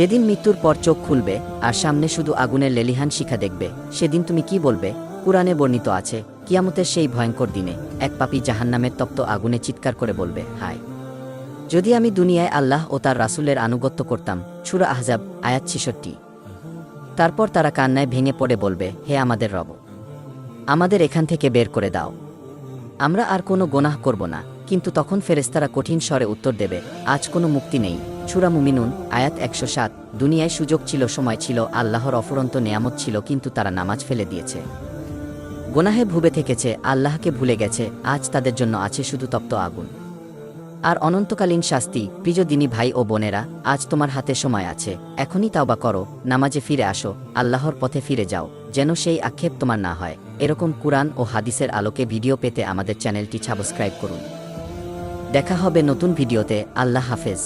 যেদিন মৃত্যুর পর চোখ খুলবে আর সামনে শুধু আগুনের লেলিহান শিখা দেখবে, সেদিন তুমি কি বলবে? কুরআনে বর্ণিত আছে, কিয়ামতের সেই ভয়ঙ্কর দিনে এক পাপি জাহান্নামের তপ্ত আগুনে চিৎকার করে বলবে, হায়। যদি আমি দুনিয়ায় আল্লাহ ও তার রাসূলের আনুগত্য করতাম, সুরা আহজাব, আয়াত ছিষট্টি। তারপর তারা কান্নায় ভেঙে পড়ে বলবে, হে আমাদের রব, আমাদের এখান থেকে বের করে দাও। আমরা আর কোনো গোনাহ করব না, কিন্তু তখন ফেরেস্তারা কঠিন স্বরে উত্তর দেবে, আজ কোনো মুক্তি নেই। সুরা মুমিনুন আয়াত একশো সাত, দুনিয়ায় সুযোগ ছিল, সময় ছিল, আল্লাহর অফুরন্ত নেয়ামত ছিল, কিন্তু তারা নামাজ ফেলে দিয়েছে। গোনাহে ভুবে থেকেছে, আল্লাহকে ভুলে গেছে, আজ তাদের জন্য আছে শুধু তপ্ত আগুন। আর অনন্তকালীন শাস্তি, প্রিয় দিনী ভাই ও বোনেরা, আজ তোমার হাতে সময় আছে, এখনই তাওবা করো, নামাজে ফিরে আসো, আল্লাহর পথে ফিরে যাও, যেন সেই আক্ষেপ তোমার না হয়। এরকম কুরআন ও হাদিসের আলোকে ভিডিও পেতে আমাদের চ্যানেলটি সাবস্ক্রাইব করুন। দেখা হবে নতুন ভিডিওতে, আল্লাহ হাফেজ।